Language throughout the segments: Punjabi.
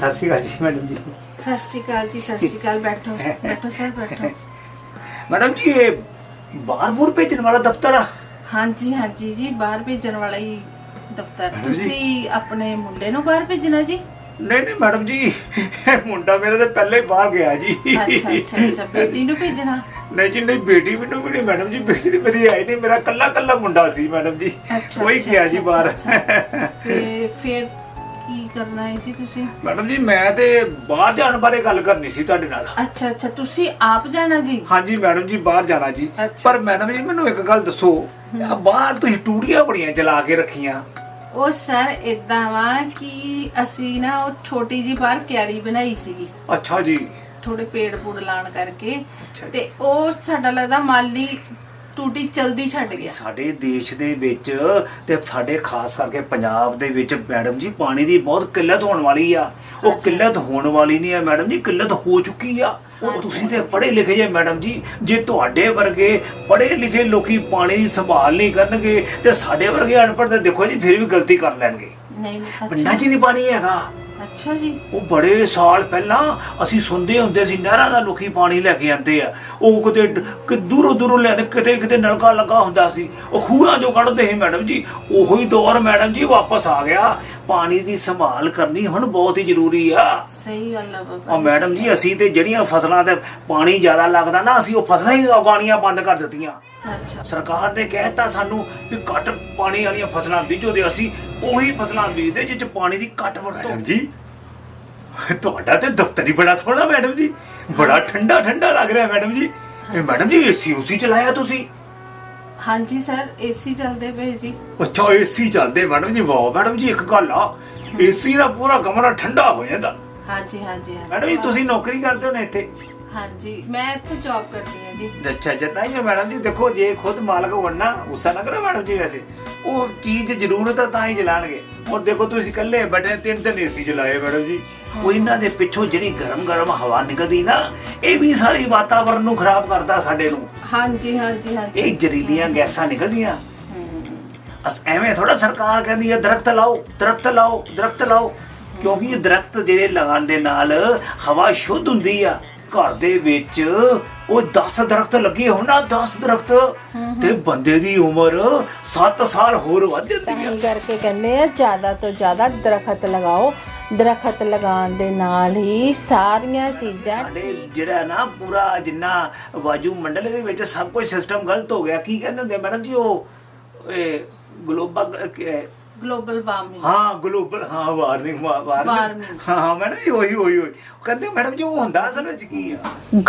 ਸਤਿ ਸ਼੍ਰੀ ਅਕਾਲ ਜੀ ਮੈਡਮ ਜੀ। ਸਤਿ ਸ਼੍ਰੀ ਅਕਾਲ ਜੀ ਸਤਿ ਸ਼੍ਰੀ ਅਕਾਲ। ਬੈਠੋ ਬੈਠੋ ਸਰ ਬੈਠੋ। ਮੈਡਮ ਜੀ ਇਹ ਬਾਹਰ ਭੇਜਣ ਵਾਲਾ ਦਫ਼ਤਰ ਆ? ਹਾਂਜੀ ਹਾਂਜੀ ਜੀ ਬਾਹਰ ਭੇਜਣ ਵਾਲਾ ਹੀ ਦਫ਼ਤਰ। ਤੁਸੀਂ ਆਪਣੇ ਮੁੰਡੇ ਨੂੰ ਬਾਹਰ ਭੇਜਣਾ ਜੀ? ਨਹੀਂ ਨਹੀਂ ਮੈਡਮ ਜੀ ਮੁੰਡਾ ਮੇਰੇ ਤੇ ਪਹਿਲੇ ਹੀ ਬਾਹਰ ਗਿਆ ਜੀ। ਅੱਛਾ ਅੱਛਾ ਅੱਛਾ ਬੇਟੀ ਨੂੰ ਭੇਜਣਾ? ਨਹੀਂ ਜੀ ਨਹੀਂ ਬੇਟੀ ਮੈਨੂੰ ਵੀ ਨਹੀਂ ਮੈਡਮ ਜੀ ਬੇਟੀ ਤੇ ਮੇਰੀ ਆਈ ਨਹੀਂ ਮੇਰਾ ਕੱਲਾ ਕੱਲਾ ਮੁੰਡਾ ਸੀ ਮੈਡਮ ਜੀ। ਕੋਈ ਗਿਆ ਜੀ ਬਾਹਰ। ਤੇ ਫਿਰ ਕਰਨਾ ਹੈ ਜੀ ਤੁਸੀਂ? ਮੈਡਮ ਜੀ ਮੈਂ ਤੇ ਬਾਹਰ ਜਾਣ ਬਾਰੇ ਗੱਲ ਕਰਨੀ ਸੀ ਤੁਹਾਡੇ ਨਾਲ। ਅੱਛਾ ਅੱਛਾ ਤੁਸੀਂ ਆਪ ਜਾਣਾ ਜੀ? ਹਾਂਜੀ ਮੈਡਮ ਜੀ ਬਾਹਰ ਜਾਣਾ ਜੀ। ਅੱਛਾ, ਪਰ ਮੈਡਮ ਜੀ ਮੈਨੂੰ ਇੱਕ ਗੱਲ ਦੱਸੋ। ਆ ਬਾਹਰ ਤੁਸੀਂ ਟੂੜੀਆਂ ਬੜੀਆਂ ਚਲਾ ਕੇ ਰੱਖੀਆਂ। ਉਹ ਸਰ ਇਦਾਂ ਵਾ ਕਿ ਅਸੀਂ ਨਾ ਉਹ ਛੋਟੀ ਜੀ ਬਾਹਰ ਕਿਆਰੀ ਬਣਾਈ ਸੀਗੀ। ਅੱਛਾ ਜੀ। ਥੋੜੇ ਪੇੜ ਪੂੜ ਲਾਣ ਕਰਕੇ। ਅੱਛਾ ਜੀ। ਤੇ ਉਹ ਸਾਡਾ ਲੱਗਦਾ ਮਾਲੀ ਟੂਟੀ ਚਲਦੀ ਛੱਡ ਗਿਆ। ਸਾਡੇ ਦੇਸ਼ ਦੇ ਵਿੱਚ ਤੇ ਸਾਡੇ ਖਾਸ ਕਰਕੇ ਪੰਜਾਬ ਦੇ ਵਿੱਚ ਮੈਡਮ ਜੀ ਪਾਣੀ ਦੀ ਬਹੁਤ ਕਿੱਲਤ ਹੋਣ ਵਾਲੀ ਆ। ਉਹ ਕਿੱਲਤ ਹੋਣ ਵਾਲੀ ਨਹੀਂ ਆ ਮੈਡਮ ਜੀ ਕਿੱਲਤ ਹੋ ਚੁੱਕੀ ਆ। ਉਹ ਤੁਸੀਂ ਤੇ ਪੜ੍ਹੇ ਲਿਖੇ ਜੇ ਮੈਡਮ ਜੀ ਜੇ ਤੁਹਾਡੇ ਵਰਗੇ ਪੜ੍ਹੇ ਲਿਖੇ ਲੋਕੀ ਪਾਣੀ ਦੀ ਸੰਭਾਲ ਨਹੀਂ ਕਰਨਗੇ ਤੇ ਸਾਡੇ ਵਰਗੇ ਅਨਪੜ੍ਹ ਤੇ ਦੇਖੋ ਜੀ ਫਿਰ ਵੀ ਗਲਤੀ ਕਰ ਲੈਣਗੇ। ਨਹੀਂ ਪਿੰਡਾਂ 'ਚ ਨਹੀਂ ਪਾਣੀ ਹੈਗਾ। ਅੱਛਾ ਜੀ। ਉਹ ਬੜੇ ਸਾਲ ਪਹਿਲਾਂ ਅਸੀਂ ਸੁਣਦੇ ਹੁੰਦੇ ਸੀ ਨਹਿਰਾਂ ਦਾ ਲੋਕੀ ਪਾਣੀ ਲੈ ਕੇ ਆਉਂਦੇ ਆ। ਉਹ ਕਿਤੇ ਕਿ ਦੂਰੋਂ ਦੂਰੋਂ ਲੈਦੇ ਕਿਤੇ ਕਿਤੇ ਨਲਕਾ ਲੱਗਾ ਹੁੰਦਾ ਸੀ। ਉਹ ਖੂਹਾਂ ਚੋਂ ਕੱਢਦੇ ਸੀ ਮੈਡਮ ਜੀ। ਉਹੋ ਹੀ ਦੌਰ ਮੈਡਮ ਜੀ ਵਾਪਸ ਆ ਗਿਆ। ਪਾਣੀ ਦੀ ਸੰਭਾਲ ਕਰਨੀ ਹੁਣ ਬਹੁਤ ਹੀ ਜ਼ਰੂਰੀ ਆ। ਸਹੀ ਗੱਲ ਆ ਬਾਬਾ ਉਹ ਮੈਡਮ ਜੀ ਅਸੀਂ ਤੇ ਜਿਹੜੀਆਂ ਫਸਲਾਂ ਤੇ ਪਾਣੀ ਜ਼ਿਆਦਾ ਲੱਗਦਾ ਨਾ ਅਸੀਂ ਉਹ ਫਸਲਾਂ ਹੀ ਉਗਾਉਣੀਆਂ ਬੰਦ ਕਰ ਦਿੱਤੀਆਂ। ਅੱਛਾ। ਸਰਕਾਰ ਨੇ ਕਹਿਤਾ ਸਾਨੂੰ ਵੀ ਘੱਟ ਪਾਣੀ ਵਾਲੀਆਂ ਫਸਲਾਂ ਬੀਜੋ ਤੇ ਅਸੀਂ ਉਹੀ ਫਸਲਾਂ ਬੀਜਦੇ ਚ ਪਾਣੀ ਦੀ ਘੱਟ ਵਰਤੋਂ। ਮੈਡਮ ਜੀ ਤੁਹਾਡਾ ਤੇ ਦਫ਼ਤਰ ਹੀ ਬੜਾ ਸੋਹਣਾ ਮੈਡਮ ਜੀ। ਬੜਾ ਠੰਡਾ ਠੰਡਾ ਲੱਗ ਰਿਹਾ ਮੈਡਮ ਜੀ। ਇਹ ਮੈਡਮ ਜੀ ਏਸੀ ਉਸੀ ਚਲਾਇਆ ਤੁਸੀਂ? ਹਾਂਜੀ ਸਰ ਏਸੀ ਚੱਲਦੇ ਪਏ ਜੀ ਅੱਛਾ ਏਸੀ ਚੱਲਦੇ ਮੈਡਮ ਜੀ ਵਾਹ ਮੈਡਮ ਜੀ ਇੱਕ ਗੱਲ ਆ ਏਸੀ ਦਾ ਪੂਰਾ ਕਮਰਾ ਠੰਡਾ ਹੋ ਜਾਂਦਾ। ਹਾਂਜੀ ਹਾਂਜੀ ਹਾਂਜੀ। ਮੈਡਮ ਜੀ ਤੁਸੀਂ ਨੌਕਰੀ ਕਰਦੇ ਹੋ ਨਾ ਇੱਥੇ? ਹਾਂਜੀ ਇੱਥੇ ਜੌਬ ਤਾਂ ਹੀ ਤੁਸੀਂ ਇਕੱਲੇ ਬੈਠੇ ਤਿੰਨ ਤਿੰਨ ਏਸੀ ਚਲਾਏ ਮੈਡਮ ਜੀ। ਉਹ ਇਹਨਾਂ ਦੇ ਪਿੱਛੋਂ ਜਿਹੜੀ ਹਵਾ ਨਿਕਲਦੀ ਨਾ ਇਹ ਵੀ ਸਾਰੀ ਵਾਤਾਵਰਣ ਨੂੰ ਖਰਾਬ ਕਰਦਾ ਸਾਡੇ ਨੂੰ। ਹਾਂਜੀ ਹਾਂਜੀ ਹਾਂਜੀ। ਇਹ ਜ਼ਹਿਰੀਲੀਆਂ ਗੈਸਾਂ ਨਿਕਲਦੀਆਂ। ਹਮ, ਅਸ ਐਵੇਂ ਥੋੜਾ ਸਰਕਾਰ ਕਹਿੰਦੀ ਹੈ ਦਰਖਤ ਲਾਓ ਦਰਖਤ ਲਾਓ ਦਰਖਤ ਲਾਓ। ਕਿਉਂਕਿ ਇਹ ਦਰਖਤ ਜਿਹੜੇ ਲਗਾਉਣ ਦੇ ਨਾਲ ਹਵਾ ਸ਼ੁੱਧ ਹੁੰਦੀ ਆ। ਘਰ ਦੇ ਵਿੱਚ ਉਹ 10 ਦਰਖਤ ਲੱਗੇ ਹੋਣ ਨਾ 10 ਦਰਖਤ। ਤੇ ਬੰਦੇ ਦੀ ਉਮਰ 7 ਸਾਲ ਹੋਰ ਵੱਧ ਤਾਂ ਜਾਂਦੀ ਹੀ ਕਰਕੇ ਕਹਿੰਦੇ ਆ ਜ਼ਿਆਦਾ ਤੋਂ ਜ਼ਿਆਦਾ ਦਰਖਤ ਲਗਾਓ। ਦਰਖਤ ਲਗਾਉਣ ਦੇ ਨਾਲ ਹੀ ਸਾਰੀਆਂ ਚੀਜ਼ਾਂ ਸਾਡੇ ਜਿਹੜਾ ਨਾ ਪੂਰਾ ਜਿੰਨਾ ਵਾਯੂ ਮੰਡਲ ਦੇ ਵਿੱਚ ਸਭ ਕੁਝ ਸਿਸਟਮ ਗਲਤ ਹੋ ਗਿਆ। ਕੀ ਕਹਿੰਦੇ ਹੁੰਦੇ ਮੈਡਮ ਜੀ ਉਹ? ਗਲੋਬਲ ਗਲੋਬਲ ਵਾਰਮਿੰਗ ਹਾਂ ਗਲੋਬਲ ਹਾਂ ਵਾਰਨਿੰਗ Warming। ਹਾਂ ਹਾਂ ਮੈਡਮ ਜੀ ਉਹੀ ਉਹੀ ਉਹੀ। ਕਹਿੰਦੇ ਮੈਡਮ ਜੀ ਉਹ ਹੁੰਦਾ ਅਸਲ ਵਿੱਚ ਕੀ ਆ?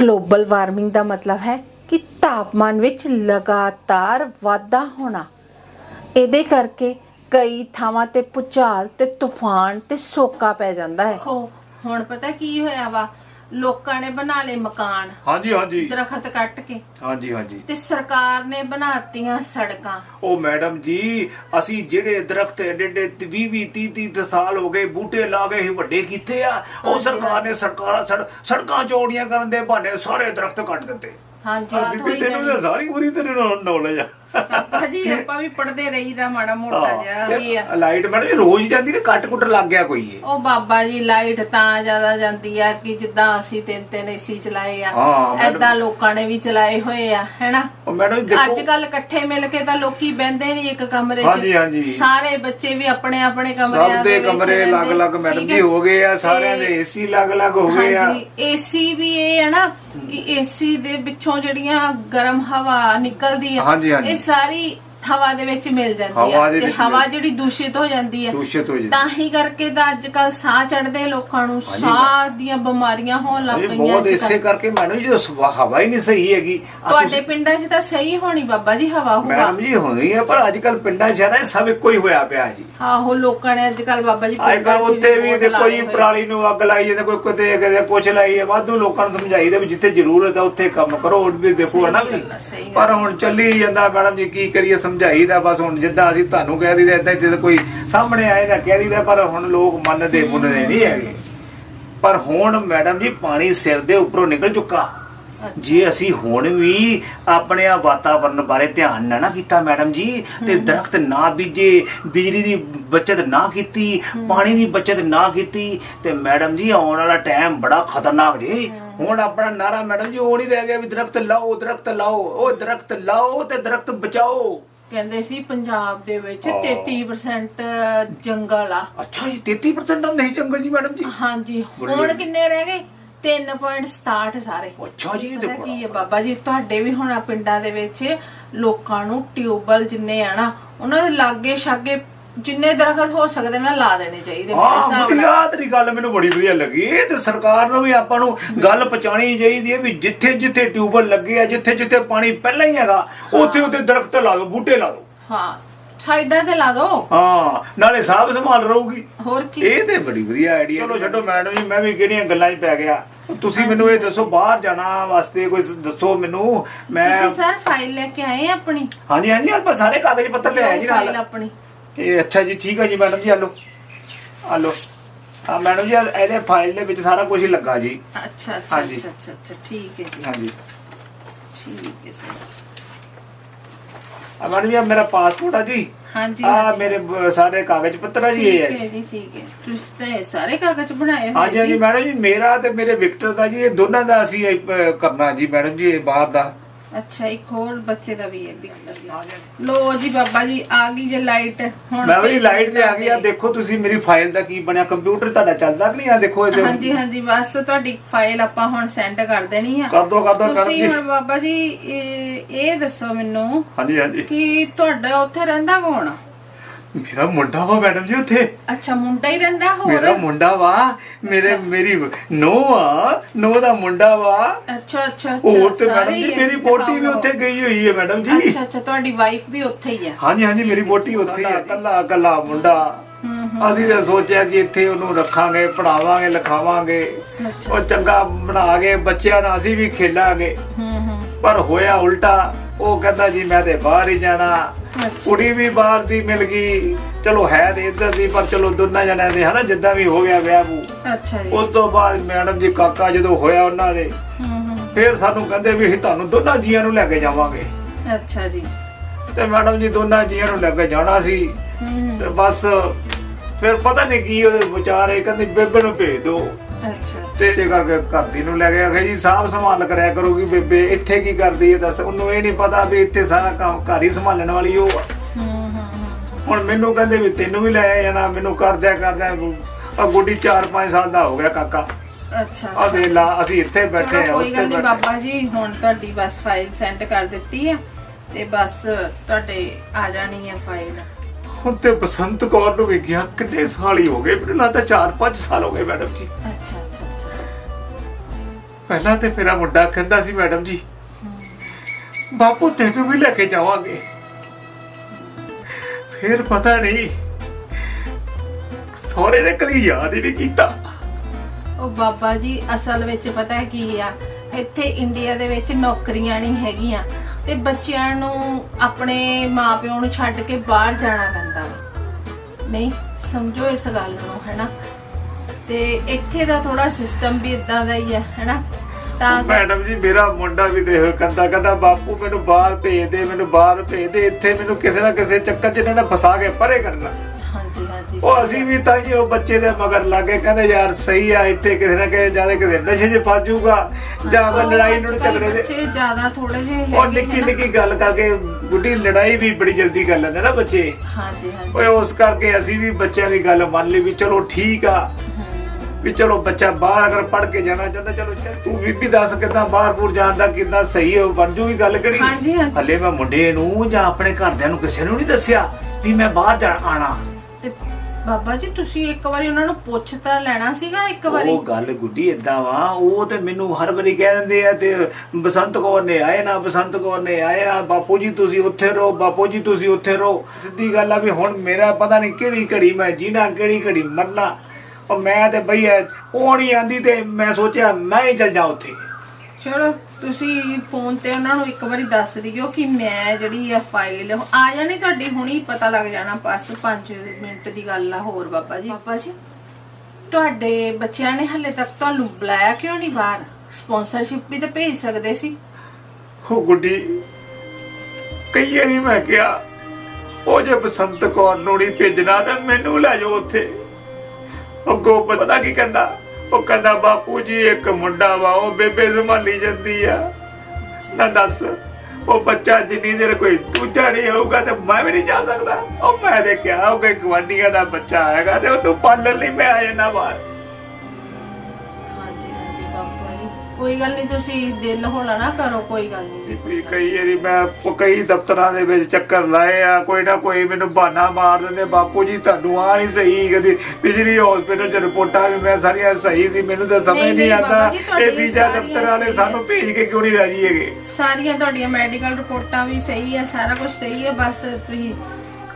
ਗਲੋਬਲ ਵਾਰਮਿੰਗ ਦਾ ਮਤਲਬ ਹੈ ਕਿ ਤਾਪਮਾਨ ਵਿੱਚ ਲਗਾਤਾਰ ਵਾਧਾ ਹੋਣਾ। ਇਹਦੇ ਕਰਕੇ ਕਈ ਥਾਵਾਂ ਤੇ ਭੂਚਾਲ ਤੇ ਤੂਫਾਨ ਤੇ ਸੋਕਾ ਪੈ ਜਾਂਦਾ ਹੈ। ਹੁਣ ਪਤਾ ਕੀ ਹੋਇਆ ਵਾ? ਲੋਕਾਂ ਨੇ ਬਣਾ ਲਏ ਮਕਾਨ ਹਾਂਜੀ ਹਾਂਜੀ। ਦਰਖਤ ਕੱਟ ਕੇ। ਹਾਂਜੀ ਹਾਂਜੀ। ਤੇ ਸਰਕਾਰ ਨੇ ਬਣਾਤੀਆਂ ਸੜਕਾਂ। ਉਹ ਮੈਡਮ ਜੀ ਅਸੀਂ ਜਿਹੜੇ ਦਰਖਤ ਏਡੇ ਏਡੇ 20 20 30 30 ਸਾਲ ਹੋ ਗਏ ਬੂਟੇ ਲਾ ਗਏ ਵੱਡੇ ਕੀਤੇ ਆ। ਉਹ ਸਰਕਾਰ ਨੇ ਸਰਕਾਰਾਂ ਸੜ- ਸੜਕਾਂ ਚੌੜੀਆਂ ਕਰਨ ਦੇ ਬਹਾਨੇ ਸਾਰੇ ਦਰਖਤ ਕੱਟ ਦਿੱਤੇ। ਹਾਂਜੀ ਤੈਨੂੰ ਤਾਂ ਸਾਰੀ ਪੂਰੀ ਤੇਰੇ ਨੌਲੇਜ ਆ। ਭਾਜੀ ਆਪਾਂ ਵੀ ਪੜਦੇ ਰਹੀਦਾ ਮਾੜਾ ਮੋਟਾ ਜਿਹਾ। ਵੀ ਆ ਹਾਂ ਲਾਈਟ ਮੈਡਮ ਜੀ ਰੋਜ਼ ਜਾਂਦੀ ਤੇ ਕੱਟ ਕੁੱਟ ਲੱਗ ਗਿਆ ਕੋਈ ਉਹ ਬਾਬਾ ਜੀ ਲਾਈਟ ਤਾਂ ਜ਼ਿਆਦਾ ਜਾਂਦੀ ਆ ਕਿ ਜਿੱਦਾਂ ਅਸੀਂ ਤਿੰਨ ਤਿੰਨ ਏਸੀ ਚਲਾਏ ਆ ਹਾਂ। ਐਦਾਂ ਲੋਕਾਂ ਨੇ ਵੀ ਚਲਾਏ ਹੋਏ ਆ ਹੈਨਾ? ਉਹ ਮੈਡਮ ਜੀ ਦੇਖੋ। ਅੱਜ ਕੱਲ ਇਕੱਠੇ ਮਿਲ ਕੇ ਤਾਂ ਲੋਕੀ ਬਹਿੰਦੇ ਨਹੀਂ ਇੱਕ ਕਮਰੇ 'ਚ। ਹਾਂਜੀ, ਹਾਂਜੀ। ਸਾਰੇ ਬੱਚੇ ਵੀ ਆਪਣੇ ਆਪਣੇ ਕਮਰਿਆਂ ਸਭ ਦੇ ਵਿੱਚ ਕਮਰੇ ਰਹਿੰਦੇ, ਅਲੱਗ-ਅਲੱਗ ਮੈਡਮ ਠੀਕ ਜੀ ਹੈ? ਹੋ ਗਏ ਆ ਸਾਰਿਆਂ ਦੇ ਏਸੀ ਅਲੱਗ-ਅਲੱਗ ਹੋ ਗਏ ਆ। ਹਾਂਜੀ ਏਸੀ ਵੀ ਇਹ ਹੈ ਨਾ ਕਿ ਏਸੀ ਦੇ ਵਿੱਚੋਂ ਜਿਹੜੀਆਂ ਗਰਮ ਹਵਾ ਨਿਕਲਦੀ ਹਾਂਜੀ, ਹਾਂਜੀ। ਇਹ ਸਾਰੀ ਹਵਾ ਦੇ ਵਿੱਚ ਮਿਲ ਜਾਂਦੀ ਹਵਾ ਆ ਦੇ ਤੇ ਵਿੱਚ ਹਵਾ ਮਿਲ- ਜਿਹੜੀ ਦੂਸ਼ਿਤ ਹੋ ਜਾਂਦੀ ਆ ਦੂਸ਼ਿਤ ਹੋ ਜਾਂਦੀ। ਤਾਂ ਹੀ ਕਰਕੇ ਤਾਂ ਅੱਜ ਕੱਲ ਸਾਹ ਚੜਦੇ ਲੋਕਾਂ ਨੂੰ ਸਾਹ ਦੀਆਂ ਬਿਮਾਰੀਆਂ ਹੋਣ ਲੱਗ ਪਈਆਂ ਬਹੁਤ ਅੱਜ ਇਸੇ ਕੱਲ੍ਹ। ਕਰਕੇ ਮੈਡਮ ਜੀ ਸਵਾ- ਹਵਾ ਹੀ ਨਹੀਂ ਸਹੀ ਹੈਗੀ। ਆਹ ਤੁਹਾਡੇ ਤੁਸੀਂ- ਪਿੰਡਾਂ 'ਚ ਤਾਂ ਸਹੀ ਹੋਣੀ ਬਾਬਾ ਜੀ ਹਵਾ ਹੁਵਾ ਮੈਡਮ ਜੀ ਹੋਣੀ ਹੈ ਪਰ ਅੱਜ ਕੱਲ ਪਿੰਡਾਂ ਸ਼ਹਿਰਾਂ 'ਚ ਸਭ ਇੱਕੋ ਹੀ ਹੋਇਆ ਪਿਆ ਜੀ। ਆਹੋ ਲੋਕਾਂ ਨੇ ਅੱਜ ਕੱਲ ਬਾਬਾ ਜੀ ਅੱਜ ਪਿੰਡਾਂ ਕੱਲ 'ਚ ਉੱਤੇ ਵੀ ਬਹੁਤ ਦੇਖੋ ਲਾਏ ਜੀ ਹੋਏ। ਪਰਾਲੀ ਨੂੰ ਅੱਗ ਲਾਈ ਜਾਂਦੇ ਕੋਈ ਕਿਤੇ ਕਿਤੇ ਕੁਛ ਲਾਈ ਹੈ ਵਾਧੂ ਲੋਕਾਂ ਨੂੰ ਸਮਝਾਈਦਾ ਵੀ ਜਿੱਥੇ ਜ਼ਰੂਰਤ ਹੈ ਉੱਥੇ ਕੰਮ ਕਰੋ ਉਹ ਵੀ ਦੇਖੋ ਹੈ ਨਾ ਸਹੀ ਵੀ ਗੱਲ ਆ, ਸਹੀ ਗੱਲ ਪਰ ਹੁਣ ਚੱਲੀ ਜਾਂਦਾ ਮੈਡਮ ਜੀ ਕੀ ਕਰੀਏ ਸਮਝਾਈਦਾ ਬਸ ਹੁਣ ਜਿੱਦਾਂ ਅਸੀਂ ਤੁਹਾਨੂੰ ਕਹਿ ਦਈਦਾ ਏਦਾਂ ਜਦੋਂ ਕੋਈ ਸਾਹਮਣੇ ਆਏ ਤਾਂ ਕਹਿ ਦਈਦਾ ਪਰ ਹੁਣ ਲੋਕ ਮੰਨਦੇ ਮੁੰਨਦੇ ਨਹੀਂ ਹੈਗੇ। ਪਰ ਹੁਣ ਮੈਡਮ ਜੀ ਪਾਣੀ ਸਿਰ ਦੇ ਉੱਪਰੋਂ ਨਿਕਲ ਚੁੱਕਾ। ਜੇ ਅਸੀਂ ਹੁਣ ਵੀ ਆਪਣੇ ਆ ਵਾਤਾਵਰਣ ਬਾਰੇ ਧਿਆਨ ਨਾ ਨਾ ਕੀਤਾ ਮੈਡਮ ਜੀ ਤੇ ਦਰਖਤ ਨਾ ਬੀਜੇ ਬਿਜਲੀ ਦੀ ਬਚਤ ਨਾ ਕੀਤੀ ਪਾਣੀ ਦੀ ਬਚਤ ਨਾ ਕੀਤੀ ਤੇ ਮੈਡਮ ਜੀ ਆਉਣ ਵਾਲਾ ਟਾਈਮ ਬੜਾ ਖਤਰਨਾਕ ਜੀ। ਹੁਣ ਆਪਣਾ ਨਾਰਾ ਮੈਡਮ ਜੀ ਉਹ ਨਹੀਂ ਰਹਿ ਗਿਆ ਵੀ ਦਰਖਤ ਲਾਓ ਦਰਖਤ ਲਾਓ ਉਹ ਦਰਖਤ ਲਾਓ ਤੇ ਦਰਖਤ ਬਚਾਓ। ਕਹਿੰਦੇ ਸੀ ਪੰਜਾਬ ਦੇ ਵਿੱਚ ਹਾਂ। 33% ਜੰਗਲ ਆ। ਅੱਛਾ ਜੀ 33% ਹੁੰਦੇ ਸੀ ਜੰਗਲ ਜੀ ਮੈਡਮ ਜੀ? ਹਾਂਜੀ ਹੁਣ। ਕਿੰਨੇ ਰਹਿ ਗਏ? 3.67 ਸਾਰੇ। ਅੱਛਾ ਜੀ ਇਹ ਕੀ ਹੈ। ਬਾਬਾ ਜੀ ਤੁਹਾਡੇ ਵੀ ਹੁਣ ਪਿੰਡਾਂ ਦੇ ਵਿੱਚ ਲੋਕਾਂ ਨੂੰ ਟਿਊਬਲ ਜਿੰਨੇ ਆ ਨਾ ਉਹਨਾਂ ਦੇ ਲਾਗੇ ਛਾਗੇ ਜਿੰਨੇ ਦਰਖਤ ਹੋ ਸਕਦੇ ਨਾ ਲਾ ਦੇਣੇ ਚਾਹੀਦੇ ਮੇਰੇ ਹਾਂ ਹਿਸਾਬ ਨਾਲ। ਤੇਰੀ ਗੱਲ ਮੈਨੂੰ ਬੜੀ ਵਧੀਆ ਲੱਗੀ। ਇਹ ਤੇ ਸਰਕਾਰ ਨੂੰ ਵੀ ਆਪਾਂ ਨੂੰ ਗੱਲ ਪਹੁੰਚਾਣੀ ਚਾਹੀਦੀ ਹੈ ਵੀ ਜਿੱਥੇ ਜਿੱਥੇ ਟਿਊਬਲ ਲੱਗੇ ਆ ਜਿੱਥੇ ਜਿੱਥੇ ਪਾਣੀ ਪਹਿਲਾਂ ਹੀ ਹੈਗਾ ਉੱਥੇ ਉੱਥੇ ਦਰਖਤ ਲਾ ਦਿਓ ਬੂਟੇ ਲਾ ਦਿਓ ਹਾਂ ਸਾਈਡਾਂ ਤੇ ਲਾ ਦੋ। ਹਾਂ ਨਾਲੇ ਸਾਹਬ ਸੰਭਾਲ ਰਹੂਗੀ। ਹੋਰ ਕੀ? ਇਹ ਤੇ ਬੜੀ ਵਧੀਆ ਆਈਡੀਆ ਚਲੋ ਛੱਡੋ ਮੈਡਮ ਜੀ ਮੈਂ ਵੀ ਕਿਹੜੀਆਂ ਗੱਲਾਂ 'ਚ ਪੈ ਗਿਆ। ਤੁਸੀਂ ਮੈਨੂੰ ਇਹ ਦੱਸੋ ਬਾਹਰ ਜਾਣਾ ਵਾਸਤੇ ਕੋਈ ਦੱਸੋ ਮੈਨੂੰ। ਮੈਂ ਤੁਸੀਂ ਸਰ ਫਾਈਲ ਲੈ ਕੇ ਆਏ ਆ ਆਪਣੀ? ਹਾਂਜੀ ਹਾਂਜੀ ਆਪਾਂ ਸਾਰੇ ਕਾਗਜ਼ ਪੱਤਰ ਲੈ ਆਏ ਜੀ ਫਾਈਲ ਨਾਲ। ਆਪਣੀ। ਇਹ ਅੱਛਾ ਜੀ ਠੀਕ ਹੈ ਜੀ ਮੈਡਮ ਜੀ ਆ ਲਓ। ਆ ਲਓ। ਆ ਮੈਡਮ ਜੀ ਆਹ ਇਹਦੇ ਫਾਈਲ ਦੇ ਵਿੱਚ ਸਾਰਾ ਕੁਝ ਹੀ ਲੱਗਾ ਜੀ। ਅੱਛਾ ਅੱਛਾ ਹਾਂਜੀ। ਅੱਛਾ ਅੱਛਾ ਅੱਛਾ ਠੀਕ ਹੈ ਜੀ। ਹਾਂਜੀ। ਠੀਕ ਹੈ ਸਰ। ਆ ਮੈਡਮ ਜੀ ਆਹ ਮੇਰਾ ਪਾਸਪੋਰਟ ਆ ਜੀ। ਹਾਂਜੀ ਆ। ਮੇਰੇ ਬ- ਸਾਰੇ ਕਾਗਜ਼ ਪੱਤਰ ਆ ਜੀ ਇਹ। ਠੀਕ ਹੈ ਹੈ ਜੀ ਠੀਕ ਹੈ। ਤੁਸੀਂ ਤਾਂ ਇਹ ਸਾਰੇ ਕਾਗਜ਼ ਬਣਾਏ ਹੋਏ ਹਾਂਜੀ ਹਾਂਜੀ ਜੀ। ਮੈਡਮ ਜੀ ਮੇਰਾ ਤੇ ਮੇਰੇ ਵਿਕਟਰ ਦਾ ਜੀ ਇਹ ਦੋਨਾਂ ਦਾ ਅਸੀਂ ਇਹ, ਅਹ, ਕਰਨਾ ਜੀ ਮੈਡਮ ਜੀ ਇਹ ਬਾਹਰ ਦਾ। ਅੱਛਾ ਇੱਕ ਹੋਰ ਬੱਚੇ ਦਾ ਵੀ ਹੈ ਦਾ ਲੋ ਜੀ ਬਾਬਾ ਜੀ ਆ ਗਈ ਜੇ ਲਾਈਟ ਹੁਣ ਮੈਂ ਵੀ ਲਾਈਟ ਤੇ ਆ ਗਈ ਆ। ਦੇਖੋ ਤੁਸੀਂ ਮੇਰੀ ਫਾਈਲ ਦਾ ਕੀ ਬਣਿਆ ਕੰਪਿਊਟਰ ਤੁਹਾਡਾ ਚੱਲਦਾ ਕਿ ਨਹੀਂ ਆ ਦੇਖੋ ਇਹ ਹਾਂਜੀ ਹਾਂਜੀ ਬਸ ਤੁਹਾਡੀ ਫਾਈਲ ਆਪਾਂ ਹੁਣ ਸੈਂਡ ਕਰ ਦੇਣੀ ਆ। ਕਰ ਦੋ ਕਰ ਦੋ ਮੈਡਮ ਤੁਸੀਂ ਹੁਣ ਬਾਬਾ ਜੀ ਇਹ ਇਹ ਦੱਸੋ ਮੈਨੂੰ ਹਾਂਜੀ ਹਾਂਜੀ। ਕਿ ਤੁਹਾਡਾ ਉੱਥੇ ਰਹਿੰਦਾ ਕੌਣ ਆ? ਮੇਰਾ ਮੁੰਡਾ ਵਾ ਮੈਡਮ ਜੀ ਉੱਥੇ। ਅੱਛਾ ਮੁੰਡਾ ਹੀ ਰਹਿੰਦਾ ਹੋਰ? ਮੇਰਾ ਮੁੰਡਾ ਵਾ। ਮੇਰੇ ਮੇਰੀ ਨੋ ਆ। ਨੋ ਦਾ ਮੁੰਡਾ ਵਾ। ਅੱਛਾ ਅੱਛਾ ਹੋਰ ਤੇ ਮੈਡਮ ਹੀ ਜੀ ਹੈ ਮੇਰੀ ਜੀ, ਬੋਟੀ ਵੀ। ਉੱਥੇ ਗਈ ਹੋਈ ਹੈ ਮੈਡਮ ਜੀ। ਅੱਛਾ ਅੱਛਾ ਤੁਹਾਡੀ ਵਾਈਫ ਵੀ ਉੱਥੇ ਹੀ ਆ ਹਾਂਜੀ ਹਾਂਜੀ ਮੇਰੀ ਬੋਟੀ ਉੱਥੇ ਹੀ ਹੈ। ਕੱਲਾ ਕੱਲਾ ਮੁੰਡਾ। ਹੂੰ ਹੂੰ। ਅਸੀਂ ਤਾਂ ਸੋਚਿਆ ਕਿ ਇੱਥੇ ਉਹਨੂੰ ਰੱਖਾਂਗੇ ਪੜਾਵਾਂਗੇ ਲਿਖਾਵਾਂਗੇ। ਉਹ ਚੰਗਾ ਬਣਾ ਕੇ ਬੱਚਿਆਂ ਨਾਲ ਅਸੀਂ ਵੀ ਖੇਲਾਂਗੇ ਹੂੰ ਹੂੰ। ਪਰ ਹੋਇਆ ਉਲਟਾ ਉਹ ਕਹਿੰਦਾ ਜੀ ਮੈਂ ਤੇ ਬਾਹਰ ਹੀ ਜਾਣਾ। ਕੁੜੀ ਵੀ ਬਾਹਰ ਦੀ ਮਿਲ ਗਈ। ਚਲੋ ਹੈ ਤੇ ਇੱਧਰ ਦੀ ਪਰ ਚਲੋ ਦੋਨਾਂ ਜਣਿਆਂ ਦੇ ਹਨਾ ਜਿੱਦਾਂ ਵੀ ਹੋ ਗਿਆ ਵਿਆਹ ਬੂ ਅੱਛਾ ਜੀ। ਉਸ ਤੋਂ ਬਾਅਦ ਮੈਡਮ ਜੀ ਕਾਕਾ ਜਦੋਂ ਹੋਇਆ ਉਹਨਾਂ ਦੇ ਫਿਰ ਸਾਨੂੰ ਕਹਿੰਦੇ ਵੀ ਅਸੀਂ ਤੁਹਾਨੂੰ ਦੋਨਾਂ ਜੀਆਂ ਨੂੰ ਲੈ ਕੇ ਜਾਵਾਂਗੇ। ਅੱਛਾ ਜੀ। ਤੇ ਮੈਡਮ ਜੀ ਦੋਨਾਂ ਜੀਆਂ ਨੂੰ ਲੈ ਕੇ ਜਾਣਾ ਸੀ। ਤੇ ਬਸ ਫਿਰ ਪਤਾ ਨਹੀਂ ਕੀ ਉਹਦੇ ਵਿਚਾਰੇ ਕਹਿੰਦੇ ਬੇਬੇ ਨੂੰ ਭੇਜ ਦਿਓ। ਅੱਛਾ ਤੇ ਕਰਕੇ ਘਰਦੀ ਨੂੰ ਲੈ ਕੇ ਆਖਿਆ ਜੀ ਸਾਹਬ ਸੰਭਾਲ ਕਰਿਆ ਕਰੂਗੀ ਬੇਬੇ ਇੱਥੇ ਕੀ ਕਰਦੀ ਹੈ ਦੱਸ? ਉਹਨੂੰ ਇਹ ਨਹੀਂ ਪਤਾ ਵੀ ਇੱਥੇ ਸਾਰਾ ਕੰਮ ਘਰ ਹੀ ਸੰਭਾਲਣ ਵਾਲੀ ਉਹ ਆ। ਹੂੰ ਹੂੰ ਹੂੰ। ਹੁਣ ਮੈਨੂੰ ਕਹਿੰਦੇ ਵੀ ਤੈਨੂੰ ਵੀ ਲੈ ਜਾਣਾ ਮੈਨੂੰ ਕਰਦਿਆ ਕਰਦਿਆ ਆ ਗੁੱਡੀ 4-5 ਸਾਲ ਦਾ ਹੋ ਗਿਆ ਕਾਕਾ। ਅੱਛਾ ਆ ਦੇ ਲਾ ਅਸੀਂ ਇੱਥੇ ਬੈਠੇ ਆ ਕੋਈ ਗੱਲ ਨਹੀਂ ਬਾਬਾ ਜੀ ਹੁਣ ਤੁਹਾਡੀ ਬਸ ਫਾਈਲ ਸੈਂਡ ਕਰ ਦਿੱਤੀ ਆ ਤੇ ਬਸ ਤੁਹਾਡੇ ਆ ਜਾਣੀ ਆ ਫਾਈਲ ਹੁਣ ਤੇ ਬਸੰਤ ਕੌਰ ਨੂੰ ਵੀ ਗਿਆ ਕਿੰਨੇ ਸਾਲ ਹੀ ਹੋ ਗਏ ਮੈਨੂੰ ਲੱਗਦਾ 4-5 ਸਾਲ ਹੋ ਗਏ ਮੈਡਮ ਜੀ। ਅੱਛਾ ਅੱਛਾ ਅੱਛਾ। ਪਹਿਲਾਂ ਤੇ ਮੇਰਾ ਮੁੰਡਾ ਕਹਿੰਦਾ ਸੀ ਮੈਡਮ ਜੀ ਬਾਪੂ ਤੈਨੂੰ ਵੀ ਲੈ ਕੇ ਜਾਵਾਂਗੇ। ਫਿਰ ਪਤਾ ਨਹੀਂ ਸਹੁਰੇ ਨੇ ਕਦੀ ਯਾਦ ਹੀ ਨਹੀਂ ਕੀਤਾ। ਉਹ ਬਾਬਾ ਜੀ ਅਸਲ ਵਿੱਚ ਪਤਾ ਕੀ ਆ? ਇੱਥੇ ਇੰਡੀਆ ਦੇ ਵਿੱਚ ਨੌਕਰੀਆਂ ਨਹੀਂ ਹੈਗੀਆਂ। ਤੇ ਬੱਚਿਆਂ ਨੂੰ ਆਪਣੇ ਮਾਪਿਆਂ ਨੂੰ ਛੱਡ ਕੇ ਬਾਹਰ ਜਾਣਾ ਪੈਂਦਾ ਵਾ। ਨਹੀਂ ਸਮਝੋ ਇਸ ਗੱਲ ਨੂੰ ਹੈਨਾ? ਤੇ ਇੱਥੇ ਦਾ ਥੋੜਾ ਸਿਸਟਮ ਵੀ ਇਦਾਂ ਦਾ ਹੀ ਹੈ ਹੈਨਾ? ਤਾਂ ਮੈਡਮ ਜੀ ਮੇਰਾ ਮੁੰਡਾ ਵੀ ਦੇਖ ਕੰਦਾ ਕਹਿੰਦਾ ਬਾਪੂ ਮੈਨੂੰ ਬਾਹਰ ਭੇਜ ਦੇ ਮੈਨੂੰ ਬਾਹਰ ਭੇਜ ਦੇ ਇੱਥੇ ਮੈਨੂੰ ਕਿਸੇ ਨਾ ਕਿਸੇ ਚੱਕਰ 'ਚ ਇਹਨਾਂ ਨੇ ਫਸਾ ਕੇ ਪਰੇ ਕਰਨਾ। ਹਾਂਜੀ ਹਾਂਜੀ ਉਹ ਅਸੀਂ ਵੀ ਤਾਂ ਜੀ ਉਹ ਬੱਚੇ ਦੇ ਮਗਰ ਲੱਗੇ ਕਹਿੰਦੇ ਯਾਰ ਸਹੀ ਆ ਇੱਥੇ ਕਿਸੇ ਨਾ ਕਿਸੇ ਜ਼ਿਆਦਾ ਕਿਸੇ ਨਸ਼ੇ 'ਚ ਫਸ ਜਾਊਗਾ ਜਾਂ ਕੋਈ ਉਹ ਲੜਾਈ ਨੂੰ ਝਗੜੇ ਦੇ ਬੱਚੇ ਜ਼ਿਆਦਾ ਥੋੜੇ ਜਿਹੇ ਉਹ ਹੈਗੇ ਨਿੱਕੀ ਹੈ ਨਾ। ਨਿੱਕੀ ਗੱਲ ਕਰਕੇ ਗੁੱਡੀ ਲੜਾਈ ਵੀ ਬੜੀ ਜਲਦੀ ਕਰ ਲੈਂਦੇ ਨਾ ਬੱਚੇ। ਹਾਂਜੀ ਹਾਂਜੀ। ਓਏ ਉਸ ਕਰਕੇ ਅਸੀਂ ਵੀ ਬੱਚਿਆਂ ਦੀ ਗੱਲ ਮੰਨ ਲਈ ਵੀ ਚਲੋ ਠੀਕ ਆ ਵੀ ਚਲੋ ਬੱਚਾ ਬਾਹਰ ਅਗਰ ਪੜ ਕੇ ਜਾਣਾ ਚਾਹੁੰਦਾ ਚਲੋ ਚੱਲ ਤੂੰ ਵੀ ਵੀ ਦੱਸ ਕਿੱਦਾਂ ਬਾਹਰ ਬੂਰ ਜਾਣ ਦਾ ਕਿੱਦਾਂ ਸਹੀ ਹੋ ਬਣ ਜੂਗੀ ਗੱਲ ਕਿਹੜੀ? ਹਾਂਜੀ ਹਾਂਜੀ। ਹੱਲੇ ਮੈਂ ਮੁੰਡੇ ਨੂੰ ਜਾਂ ਆਪਣੇ ਘਰਦਿਆਂ ਨੂੰ ਕਿਸੇ ਨੂੰ ਨਹੀਂ ਦੱਸਿਆ ਵੀ ਮੈਂ ਬਾਹਰ ਜਾ ਆਣਾ। ਬਾਬਾ ਜੀ, ਤੁਸੀਂ ਇੱਕ ਵਾਰੀ ਉਹਨਾਂ ਨੂੰ ਪੁੱਛ ਤਾਂ ਲੈਣਾ ਸੀਗਾ ਇੱਕ ਵਾਰੀ। ਉਹ ਗੱਲ ਗੁੱਡੀ ਏਦਾਂ ਵਾ, ਉਹ ਤੇ ਮੈਨੂੰ ਹਰ ਵਾਰੀ ਕਹਿ ਦਿੰਦੇ ਆ ਤੇ ਬਸੰਤ ਕੌਰ ਨੇ ਆਏ ਨਾ, ਬਸੰਤ ਕੌਰ ਨੇ ਆਏ ਨਾ ਬਾਪੂ ਜੀ ਤੁਸੀਂ ਉੱਥੇ ਰਹੋ, ਬਾਪੂ ਜੀ ਤੁਸੀਂ ਉੱਥੇ ਰਹੋ। ਸਿੱਧੀ ਗੱਲ ਆ ਵੀ ਹੁਣ ਮੇਰਾ ਪਤਾ ਨਹੀਂ ਕਿਹੜੀ ਘੜੀ ਮੈਂ ਜੀਣਾ, ਕਿਹੜੀ ਘੜੀ ਮਰਨਾ। ਉਹ ਮੈਂ ਤੇ ਬਈ ਐ ਉਹ ਨਹੀਂ ਆਂਦੀ ਤੇ ਮੈਂ ਸੋਚਿਆ ਮੈਂ ਹੀ ਚਲ ਜਾ ਉੱਥੇ। ਚਲੋ ਤੁਸੀਂ ਫੋਨ ਤੇ ਉਹਨਾਂ ਨੂੰ ਇੱਕ ਵਾਰੀ ਦੱਸ ਦਿਓ ਕਿ ਮੈਂ ਜਿਹੜੀ ਆ ਫਾਈਲ ਆ ਜਾਣੀ ਤੁਹਾਡੀ ਹੁਣੀ ਪਤਾ ਲੱਗ ਜਾਣਾ ਬਸ 5 ਮਿੰਟ ਦੀ ਗੱਲ ਆ ਹੋਰ ਬਾਬਾ ਜੀ। ਬਾਬਾ ਜੀ। ਤੁਹਾਡੇ ਬੱਚਿਆਂ ਨੇ ਹਲੇ ਤੱਕ ਤੁਹਾਨੂੰ ਬੁਲਾਇਆ ਕਿਉਂ ਨਹੀਂ ਬਾਹਰ? ਸਪਾਂਸਰਸ਼ਿਪ ਵੀ ਤਾਂ ਭੇਜ ਸਕਦੇ ਸੀ। ਉਹ ਗੁੱਡੀ ਕਈ ਵਾਰੀ ਮੈਂ ਕਿਹਾ ਉਹ ਜੇ ਬਸੰਤ ਕੌਰ ਨੂੰ ਨਹੀਂ ਭੇਜਣਾ ਤਾਂ ਮੈਨੂੰ ਲੈ ਜਾਓ ਉੱਥੇ। ਉਹ ਗੋਬਰ ਪਤਾ ਕੀ ਕਹਿੰਦਾ? ਉਹ ਕਹਿੰਦਾ, ਬਾਪੂ ਜੀ, ਇੱਕ ਮੁੰਡਾ ਵਾ, ਉਹ ਬੇਬੇ ਸੰਭਾਲੀ ਜਾਂਦੀ ਆ। ਨਾ ਦੱਸ, ਉਹ ਬੱਚਾ ਜਿੰਨੀ ਦੇਰ ਕੋਈ ਦੂਜਾ ਨਹੀਂ ਹੋਊਗਾ ਤੇ ਮੈਂ ਵੀ ਨਹੀਂ ਜਾ ਸਕਦਾ। ਉਹ ਮੈਂ ਦੇ ਕਿਹਾ ਉਹ ਕੋਈ ਗਵਾਂਢੀਆਂ ਦਾ ਬੱਚਾ ਹੈਗਾ ਤੇ ਉਹਨੂੰ ਪਾਲਣ ਲਈ ਮੈਂ ਆ ਜਾਣਾ ਬਾਹਰ। ਕੋਈ ਗੱਲ ਨਹੀਂ ਤੁਸੀਂ ਦਿਲ ਹੌਲਾ ਨਾ ਕਰੋ ਕੋਈ ਗੱਲ ਨਹੀਂ। ਜੀ ਵੀ ਕਈ ਵਾਰੀ ਮੈਂ ਪ- ਕਈ ਦਫ਼ਤਰਾਂ ਦੇ ਵਿੱਚ ਚੱਕਰ ਲਾਏ ਆ ਕੋਈ ਨਾ ਕੋਈ ਮੈਨੂੰ ਬਹਾਨਾ ਮਾਰ ਦਿੰਦੇ ਬਾਪੂ ਜੀ ਤੁਹਾਨੂੰ ਆ ਨਹੀਂ ਸਹੀ ਕਦੀ ਪਿਛਲੀ ਹਸਪੀਟਲ ਚ ਰਿਪੋਰਟਾਂ ਵੀ ਮੈਂ ਸਾਰੀਆਂ ਸਹੀ ਸੀ ਮੈਨੂੰ ਤਾਂ ਸਮਝ ਨਹੀਂ, ਨਹੀਂ ਨਹੀਂ ਆਉਂਦਾ ਬਾਬਾ ਜੀ, ਇਹ ਤੁਹਾਡੀ ਵੀਜ਼ਾ ਸਾਰੀਆਂ ਦਫ਼ਤਰ ਵਾਲੇ ਸਹੀ ਸਾਨੂੰ। ਭੇਜ ਕੇ ਕਿਉਂ ਨਹੀਂ ਰਾਜੀ ਹੈਗੇ? ਸਾਰੀਆਂ ਤੁਹਾਡੀਆਂ ਮੈਡੀਕਲ ਰਿਪੋਰਟਾਂ ਵੀ ਸਹੀ ਹੈ ਸਾਰਾ ਕੁਝ ਸਹੀ ਹੈ ਬਸ ਤੁਸੀਂ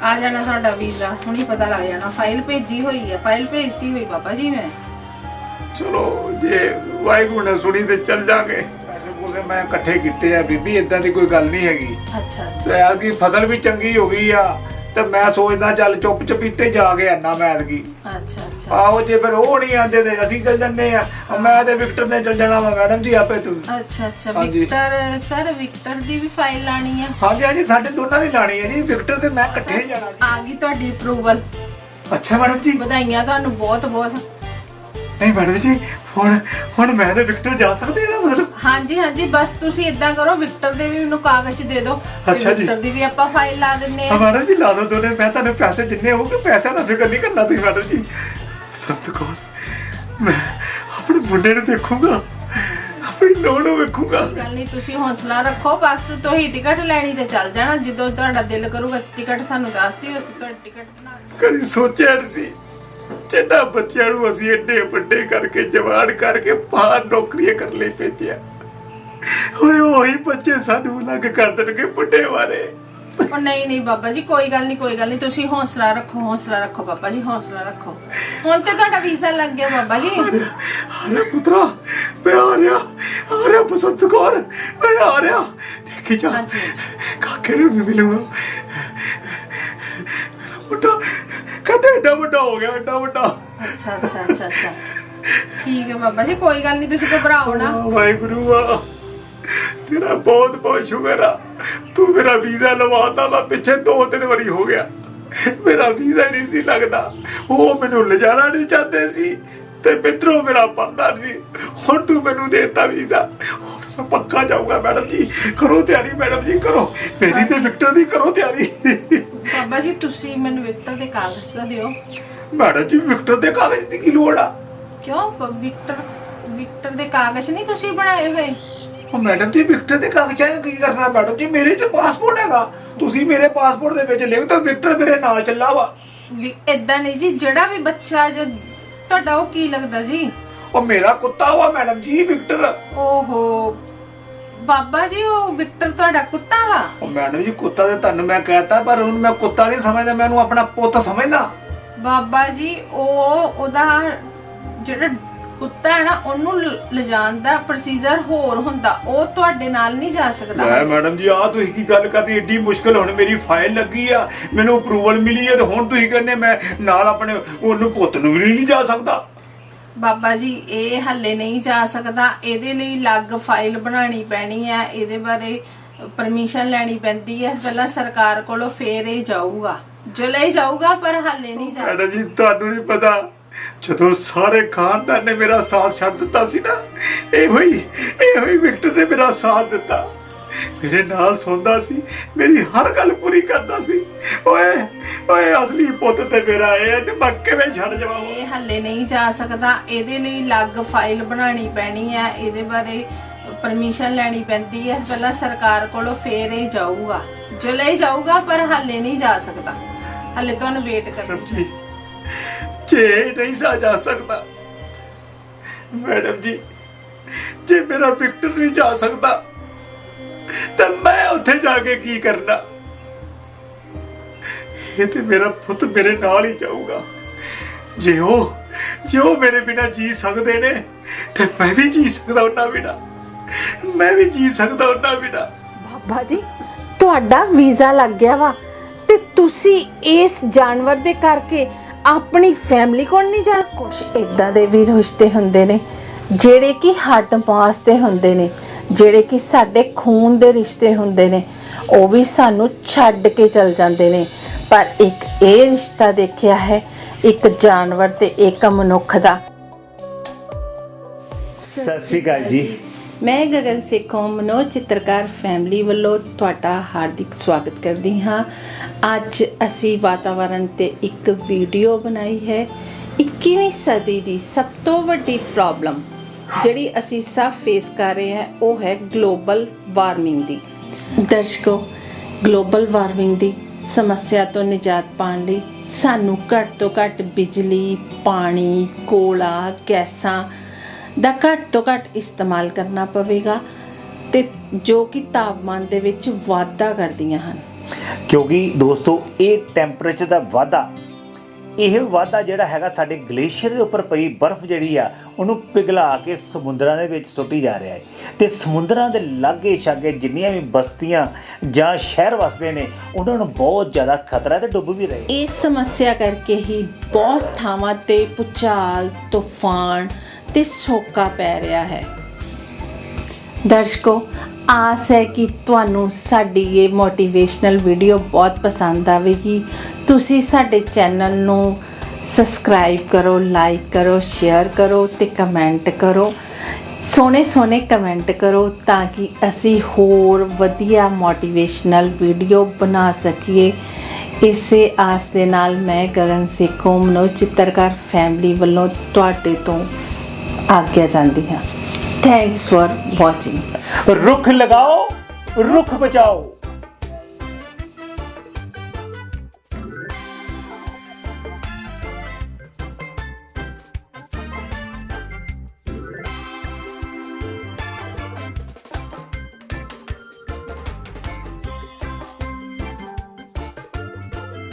ਆ ਜਾਣਾ ਤੁਹਾਡਾ ਵੀਜ਼ਾ ਹੁਣੀ ਪਤਾ ਲੱਗ ਜਾਣਾ। ਫਾਈਲ ਭੇਜੀ ਹੋਈ ਹੈ ਫਾਈਲ ਭੇਜਤੀ ਹੋਈ ਬਾਬਾ ਜੀ ਮੈਂ। ਚਲੋ ਜੇ ਵਾਹਿਗੁਰੂ ਨੇ ਸੁਣੀ ਤੇ ਚੱਲ ਜਾਗੇ। ਪੈਸੇ ਪੂਸੇ ਮੈਂ ਇਕੱਠੇ ਕੀਤੇ ਆ ਬੀਬੀ ਇਦਾਂ ਦੀ ਕੋਈ ਗੱਲ ਨਹੀਂ ਹੈਗੀ। ਅੱਛਾ ਅੱਛਾ। ਸੋਇਆਦ ਦੀ ਫਸਲ ਵੀ ਚੰਗੀ ਹੋ ਗਈ ਆ ਤੇ ਮੈਂ ਸੋਚਦਾ ਚੱਲ ਚੁੱਪ ਚਪੀਤੇ ਜਾ ਕੇ ਆਣਾ ਮੈਂ ਐਤਕੀ। ਅੱਛਾ ਅੱਛਾ। ਆਹੋ ਜੇ ਫਿਰ ਉਹ ਨਹੀਂ ਆਂਦੇ ਤੇ ਅਸੀਂ ਚੱਲ ਜੰਨੇ ਆ। ਮੈਂ ਤੇ ਵਿਕਟਰ ਨੇ ਚੱਲ ਜਾਣਾ ਵਾ ਮੈਡਮ ਜੀ ਆਪੇ ਤੂੰ। ਅੱਛਾ ਅੱਛਾ। ਹਾਂਜੀ। ਵਿਕਟਰ ਸਰ ਵਿਕਟਰ ਦੀ ਵੀ ਫਾਈਲ ਲਾਣੀ ਹੈ ਹਾਂਜੀ ਹਾਂਜੀ ਸਾਡੇ ਦੋਨਾਂ ਦੀ ਲਾਣੀ ਹੈ ਜੀ। ਵਿਕਟਰ ਤੇ ਮੈਂ ਇਕੱਠੇ ਜਾਣਾ ਆ ਗਈ ਤੁਹਾਡੀ ਅਪਰੂਵਲ। ਅੱਛਾ ਮੈਡਮ ਜੀ। ਵਧਾਈਆਂ ਤੁਹਾਨੂੰ ਬਹੁਤ ਬਹੁਤ ਨਹੀਂ ਮੈਡਮ ਜੀ ਹੁਣ ਹੁਣ ਮੈਂ ਤੇ ਵਿਕਟਰ ਜਾ ਸਕਦੇ ਨਾ ਮਤਲਬ। ਹਾਂਜੀ ਹਾਂਜੀ ਬਸ ਤੁਸੀਂ ਇਦਾਂ ਕਰੋ ਵਿਕਟਰ ਦੇ ਵੀ ਮੈਨੂੰ ਕਾਗਜ਼ ਦੇ ਦਿਓ। ਤੇ ਅੱਛਾ ਜੀ। ਵਿਕਟਰ ਦੀ ਵੀ ਆਪਾਂ ਫਾਈਲ ਲਾ ਦਿੰਨੇ ਹਾਂ। ਆ ਮੈਡਮ ਜੀ ਲਾ ਦੋ ਦੋਨੇ ਮੈਂ ਤੁਹਾਨੂੰ ਪੈਸੇ ਜਿੰਨੇ ਹੋਊਗੇ ਪੈਸਿਆਂ ਦਾ ਫਿਕਰ ਨਹੀਂ ਕਰਨਾ ਤੁਸੀਂ ਮੈਡਮ ਜੀ। ਸੰਤ ਕੌਰ ਮੈਂ ਆਪਣੇ ਮੁੰਡੇ ਨੂੰ ਦੇਖੂਗਾ ਆਪਣੀ ਲੋੜ ਨੂੰ ਵੇਖੂਗਾ। ਗੱਲ ਨਹੀਂ ਤੁਸੀਂ ਹੌਸਲਾ ਰੱਖੋ ਬਸ ਤੁਸੀਂ ਟਿਕਟ ਲੈਣੀ ਤੇ ਚੱਲ ਜਾਣਾ। ਜਦੋਂ ਤੁਹਾਡਾ ਦਿਲ ਕਰੂਗਾ ਟਿਕਟ ਸਾਨੂੰ ਦੱਸ ਦਿਓ ਅਸੀਂ ਤੁਹਾਡੀ ਟਿਕਟ ਬਣਾ। ਕਦੀ ਸੋਚਿਆ ਨਹੀਂ ਸੀ। ਜਿੰਨਾ ਬੱਚਿਆਂ ਨੂੰ ਅਸੀਂ ਏਡੇ ਵੱਡੇ ਕਰਕੇ ਜਵਾਨ ਕਰਕੇ ਬਾਹਰ ਨੌਕਰੀਆਂ ਕਰਨ ਲਈ ਭੇਜਿਆ। ਓਏ ਉਹੀ ਬੱਚੇ ਸਾਨੂੰ ਲੱਗ ਕਰ ਦੇਣਗੇ ਬੁੱਢੇ ਵਾਰੇ ਉਹ ਨਹੀਂ ਨਹੀਂ ਬਾਬਾ ਜੀ ਕੋਈ ਗੱਲ ਨਹੀਂ ਕੋਈ ਗੱਲ ਨਹੀਂ ਤੁਸੀਂ ਹੌਸਲਾ ਰੱਖੋ ਹੌਸਲਾ ਰੱਖੋ ਬਾਬਾ ਜੀ ਹੌਸਲਾ ਰੱਖੋ। ਹੁਣ ਤੇ ਤੁਹਾਡਾ ਵੀਜ਼ਾ ਲੱਗ ਗਿਆ ਬਾਬਾ ਜੀ। ਅਰੇ ਪੁੱਤਰਾ ਮੈਂ ਆ ਰਿਹਾ ਆ ਰਿਹਾ ਬਸੰਤ ਕੌਰ ਮੈਂ ਆ ਰਿਹਾ। ਦੇਖੀ ਜਾ ਹਾਂਜੀ। ਕਾਕੇ ਨੂੰ ਵੀ ਮਿਲੂਗਾ। ਮੇਰਾ ਮੁੰਡਾ ਕਦੇ ਏਡਾ ਵੱਡਾ ਹੋ ਗਿਆ ਏਡਾ ਵੱਡਾ। ਅੱਛਾ ਅੱਛਾ ਅੱਛਾ ਅੱਛਾ। ਠੀਕ ਹੈ ਬਾਬਾ ਜੀ ਕੋਈ ਗੱਲ ਨਹੀਂ ਤੁਸੀਂ ਘਬਰਾਓ ਨਾ। ਆ ਵਾਹਿਗੁਰੂ ਆ ਤੇਰਾ ਬਹੁਤ ਬਹੁਤ ਸ਼ੁਕਰ ਆ। ਤੂੰ ਮੇਰਾ ਵੀਜ਼ਾ ਲਵਾਤਾ ਮੈਂ ਪਿੱਛੇ ਦੋ ਤਿੰਨ ਵਾਰੀ ਹੋ ਗਿਆ। ਮੇਰਾ ਵੀਜ਼ਾ ਨਹੀਂ ਸੀ ਲੱਗਦਾ। ਉਹ ਮੈਨੂੰ ਲਿਜਾਣਾ ਨਹੀਂ ਚਾਹਤੇ ਸੀ ਤੇ ਮਿੱਤਰੋ ਮੇਰਾ ਬੰਦਾ ਸੀ। ਹੁਣ ਤੂੰ ਮੈਨੂੰ ਦੇਤਾ ਵੀਜ਼ਾ। ਹੁਣ ਮੈਂ ਪੱਕਾ ਜਾਊਗਾ ਮੈਡਮ ਜੀ। ਕਰੋ ਤਿਆਰੀ ਮੈਡਮ ਜੀ ਕਰੋ। ਮੇਰੀ ਤੇ ਵਿਕਟਰ ਦੀ ਕਰੋ ਤਿਆਰੀ। ਬਾਬਾ ਜੀ ਤੁਸੀਂ ਮੈਨੂੰ ਵਿਕਟਰ ਦੇ ਕਾਗਜ਼ ਤਾਂ ਦਿਓ। ਮੈਡਮ ਜੀ ਵਿਕਟਰ ਦੇ ਕਾਗਜ਼ ਦੀ ਕੀ ਲੋੜ ਆ? ਕਿਉਂ? ਵਿਕਟਰ ਵਿਕਟਰ ਦੇ ਕਾਗਜ਼ ਨਹੀਂ ਤੁਸੀਂ ਬਣਾਏ ਹੋਏ? ਉਹ ਮੈਡਮ ਜੀ ਵਿਕਟਰ ਦੇ ਕਾਗਜ਼ਾਂ 'ਚ ਕੀ ਕਰਨਾ? ਮੈਡਮ ਜੀ ਮੇਰੇ ਤੇ ਪਾਸਪੋਰਟ ਹੈਗਾ। ਤੁਸੀਂ ਮੇਰੇ ਪਾਸਪੋਰਟ ਦੇ ਵਿੱਚ ਲਿਖ ਤਾਂ ਵਿਕਟਰ ਮੇਰੇ ਨਾਲ ਚੱਲਾ ਵਾ। ਇਦਾਂ ਨਹੀਂ ਜੀ ਜਿਹੜਾ ਵੀ ਬੱਚਾ ਜੇ ਤੁਹਾਡਾ ਉਹ ਕੀ ਲੱਗਦਾ ਜੀ? ਉਹ ਮੇਰਾ ਕੁੱਤਾ ਵਾ ਮੈਡਮ ਜੀ ਵਿਕਟਰ। ਓਹੋ ਬਾਬਾ ਜੀ ਉਹ ਵਿਕਟਰ ਤੁਹਾਡਾ ਕੁੱਤਾ ਵਾ। ਉਹ ਮੈਡਮ ਜੀ ਕੁੱਤਾ ਤੇ ਤੁਹਾਨੂੰ ਮੈਂ ਕਹਿਤਾ ਪਰ ਹੁਣ ਮੈਂ ਕੁੱਤਾ ਨਹੀਂ ਸਮਝਦਾ ਮੈਂ ਉਹਨੂੰ ਆਪਣਾ ਪੁੱਤ ਸਮਝਦਾ। ਬਾਬਾ ਜੀ ਉਹ ਉਹਦਾ ਜਿਹੜਾ ਕੁੱਤਾ ਹੈ ਨਾ ਉਹਨੂੰ ਲ- ਲਿਜਾਣ ਦਾ ਪ੍ਰੋਸੀਜਰ ਹੋਰ ਹੁੰਦਾ। ਉਹ ਤੁਹਾਡੇ ਨਾਲ ਨਹੀਂ ਜਾ ਸਕਦਾ। ਲੈ ਮੈਡਮ ਜੀ ਆ ਤੁਸੀਂ ਕੀ ਗੱਲ ਕਰਦੀ ਏਡੀ ਮੁਸ਼ਕਲ ਹੁਣ ਮੇਰੀ ਫਾਈਲ ਲੱਗੀ ਆ। ਮੈਨੂੰ ਅਪਰੂਵਲ ਮਿਲੀ ਹੈ ਤੇ ਹੁਣ ਤੁਸੀਂ ਕਹਿੰਦੇ ਮੈਂ ਨਾਲ ਆਪਣੇ ਉਹਨੂੰ ਪੁੱਤ ਨੂੰ ਵੀ ਨਹੀਂ ਜਾ ਸਕਦਾ। ਬਾਬਾ ਜੀ, ਇਹ ਹੱਲੇ ਨਹੀਂ ਜਾ ਸਕਦਾ। ਇਹਦੇ ਲਈ ਅਲੱਗ ਫਾਈਲ ਬਣਾਉਣੀ ਪੈਣੀ ਹੈ ਇਹਦੇ ਬਾਰੇ ਪਰਮਿਸ਼ਨ ਲੈਣੀ ਪੈਂਦੀ ਹੈ ਪਹਿਲਾਂ ਸਰਕਾਰ ਕੋਲੋਂ ਫੇਰ ਇਹ ਜਾਊਗਾ। ਜੁਲੇ ਜਾਊਗਾ, ਪਰ ਹੱਲੇ ਨਹੀਂ ਜਾ ਮੈਡਮ ਜੀ, ਤੁਹਾਨੂੰ ਨਹੀਂ ਪਤਾ, ਜਦੋਂ ਸਾਰੇ ਖਾਨਦਾਨ ਨੇ ਮੇਰਾ ਸਾਥ ਛੱਡ ਦਿੱਤਾ ਸੀ ਨਾ, ਇਹੋ ਹੀ ਇਹੋ ਹੀ ਵਿਕਟਰ ਨੇ ਮੇਰਾ ਸਾਥ ਦਿੱਤਾ। ਮੇਰੇ ਨਾਲ ਸੌਂਦਾ ਸੀ ਮੇਰੀ ਹਰ ਗੱਲ ਪੂਰੀ ਕਰਦਾ ਸੀ। ਓਏ ਓਏ ਅਸਲੀ ਪੁੱਤ ਤੇ ਮੇਰਾ ਇਹ ਤੇ ਮੈਂ ਕਿਵੇਂ ਛੱਡ ਜਾਵਾਂ? ਇਹ ਹੱਲੇ ਨਹੀਂ ਜਾ ਸਕਦਾ। ਇਹਦੇ ਲਈ ਅਲੱਗ ਫਾਈਲ ਬਣਾਉਣੀ ਪੈਣੀ ਹੈ। ਇਹਦੇ ਬਾਰੇ ਪਰਮਿਸ਼ਨ ਲੈਣੀ ਪੈਂਦੀ ਹੈ। ਪਹਿਲਾਂ ਸਰਕਾਰ ਕੋਲੋਂ ਫੇਰ ਇਹ ਜਾਊਗਾ। ਜੁਲੇ ਜਾਊਗਾ ਪਰ ਹੱਲੇ ਨਹੀਂ ਜਾ ਸਕਦਾ। ਹੱਲੇ ਤੁਹਾਨੂੰ ਵੇਟ ਕਰਨੀ ਜੇ ਨਹੀਂ ਸਾ ਜਾ ਸਕਦਾ ਮੈਡਮ ਜੀ ਜੇ ਮੇਰਾ ਵਿਕਟਰ ਨਹੀਂ ਜਾ ਸਕਦਾ ਤਾਂ ਮੈਂ ਉੱਥੇ ਜਾ ਕੇ ਕੀ ਕਰਨਾ? ਇਹ ਤੇ ਮੇਰਾ ਪੁੱਤ ਮੇਰੇ ਨਾਲ ਹੀ ਜਾਊਗਾ। ਜੇ ਉਹ ਜੇ ਉਹ ਮੇਰੇ ਬਿਨਾ ਜੀ ਸਕਦੇ ਨੇ, ਤੇ ਮੈਂ ਵੀ ਜੀ ਸਕਦਾ ਉਹਨਾਂ ਬਿਨਾ। ਮੈਂ ਵੀ ਜੀ ਸਕਦਾ ਉਹਨਾਂ ਬਿਨਾ। ਬਾਬਾ ਜੀ, ਤੁਹਾਡਾ ਵੀਜ਼ਾ ਲੱਗ ਗਿਆ ਵਾ, ਤੇ ਤੁਸੀਂ ਇਸ ਜਾਨਵਰ ਦੇ ਕਰਕੇ ਆਪਣੀ ਫੈਮਿਲੀ ਕੋਲ ਨਹੀਂ ਜਾ ਕੁਛ ਇਦਾਂ ਦੇ ਵੀ ਰਿਸ਼ਤੇ ਹੁੰਦੇ ਨੇ, ਜਿਹੜੇ ਕਿ ਹੱਟ ਪਾਸ ਦੇ ਹੁੰਦੇ ਨੇ। ਜਿਹੜੇ ਕਿ ਸਾਡੇ ਖੂਨ ਦੇ ਰਿਸ਼ਤੇ ਹੁੰਦੇ ਨੇ ਉਹ ਵੀ ਸਾਨੂੰ ਛੱਡ ਕੇ ਚਲ ਜਾਂਦੇ ਨੇ। ਪਰ ਇੱਕ ਇਹ ਰਿਸ਼ਤਾ ਦੇਖਿਆ ਹੈ ਇੱਕ ਜਾਨਵਰ ਤੇ ਇੱਕ ਮਨੁੱਖ ਦਾ। ਸਤਿ ਸ਼੍ਰੀ ਅਕਾਲ ਜੀ। ਮੈਂ ਗਗਨ ਸੇਖੋਂ ਮਨੋਜ ਚਿੱਤਰਕਾਰ ਫੈਮਿਲੀ ਵੱਲੋਂ ਤੁਹਾਡਾ ਹਾਰਦਿਕ ਸਵਾਗਤ ਕਰਦੀ ਹਾਂ। ਅੱਜ ਅਸੀਂ ਵਾਤਾਵਰਣ ਤੇ ਇੱਕ ਵੀਡੀਓ ਬਣਾਈ ਹੈ। 21ਵੀਂ ਸਦੀ ਦੀ ਸਭ ਤੋਂ ਵੱਡੀ ਪ੍ਰੋਬਲਮ ਜਿਹੜੀ ਅਸੀਂ ਸਭ ਫੇਸ ਕਰ ਰਹੇ ਹਾਂ, ਉਹ ਹੈ ਗਲੋਬਲ ਵਾਰਮਿੰਗ ਦੀ। ਦਰਸ਼ਕੋ ਗਲੋਬਲ ਵਾਰਮਿੰਗ ਦੀ ਸਮੱਸਿਆ ਤੋਂ ਨਿਜਾਤ ਪਾਉਣ ਲਈ ਸਾਨੂੰ ਘੱਟ ਤੋਂ ਘੱਟ ਬਿਜਲੀ, ਪਾਣੀ ਕੋਲਾ ਗੈਸਾਂ ਦਾ ਘੱਟ ਤੋਂ ਘੱਟ ਇਸਤੇਮਾਲ ਕਰਨਾ ਪਵੇਗਾ ਤੇ ਜੋ ਕਿ ਤਾਪਮਾਨ ਦੇ ਵਿੱਚ ਵਾਧਾ ਕਰਦੀਆਂ ਹਨ। ਕਿਉਂਕਿ ਦੋਸਤੋ, ਇਹ ਟੈਂਪਰੇਚਰ ਦਾ ਵਾਧਾ ਇਹ ਵਾਧਾ ਜਿਹੜਾ ਹੈਗਾ ਸਾਡੇ ਗਲੇਸ਼ੀਅਰ ਦੇ ਉੱਪਰ ਪਈ ਬਰਫ਼ ਜਿਹੜੀ ਆ, ਉਹਨੂੰ ਪਿਘਲਾ ਕੇ ਸਮੁੰਦਰਾਂ ਦੇ ਵਿੱਚ ਸੁੱਟੀ ਜਾ ਰਿਹਾ ਹੈ। ਤੇ ਸਮੁੰਦਰਾਂ ਦੇ ਲਾਗੇ ਛਾਗੇ ਜਿੰਨੀਆਂ ਵੀ ਬਸਤੀਆਂ ਜਾਂ ਸ਼ਹਿਰ ਵਸਦੇ ਨੇ, ਉਹਨਾਂ ਨੂੰ ਬਹੁਤ ਜ਼ਿਆਦਾ ਖਤਰਾ ਤੇ ਡੁੱਬ ਵੀ ਰਹੇ ਇਸ ਸਮੱਸਿਆ ਕਰਕੇ ਹੀ ਬਹੁਤ ਥਾਵਾਂ ਤੇ ਭੂਚਾਲ, ਤੂਫਾਨ ਤੇ ਸੋਕਾ ਪੈ ਰਿਹਾ ਹੈ। ਦਰਸ਼ਕੋ ਆਸ ਹੈ ਕਿ ਤੁਹਾਨੂੰ ਸਾਡੀ ਇਹ ਮੋਟੀਵੇਸ਼ਨਲ ਵੀਡੀਓ ਬਹੁਤ ਪਸੰਦ ਆਵੇਗੀ। ਤੁਸੀਂ ਸਾਡੇ ਚੈਨਲ ਨੂੰ ਸਬਸਕ੍ਰਾਈਬ ਕਰੋ ਲਾਈਕ ਕਰੋ ਸ਼ੇਅਰ ਕਰੋ ਤੇ ਕਮੈਂਟ ਕਰੋ। ਸੋਹਣੇ ਸੋਹਣੇ ਕਮੈਂਟ ਕਰੋ ਤਾਂ ਕਿ ਅਸੀਂ ਹੋਰ ਵਧੀਆ ਮੋਟੀਵੇਸ਼ਨਲ ਵੀਡੀਓ ਬਣਾ ਸਕੀਏ। ਇਸੇ ਆਸ ਦੇ ਨਾਲ ਮੈਂ ਗਗਨ ਸੇਖੋਂ ਮਨੋਜ ਚਿੱਤਰਕਾਰ ਫੈਮਿਲੀ ਵੱਲੋਂ ਤੁਹਾਡੇ ਤੋਂ ਆਗਿਆ ਜਾਂਦੀ ਹਾਂ। ਥੈਂਕਸ ਫॉर ਵਾਚਿੰਗ ਰੁੱਖ ਲਗਾਓ ਰੁੱਖ ਬਚਾਓ।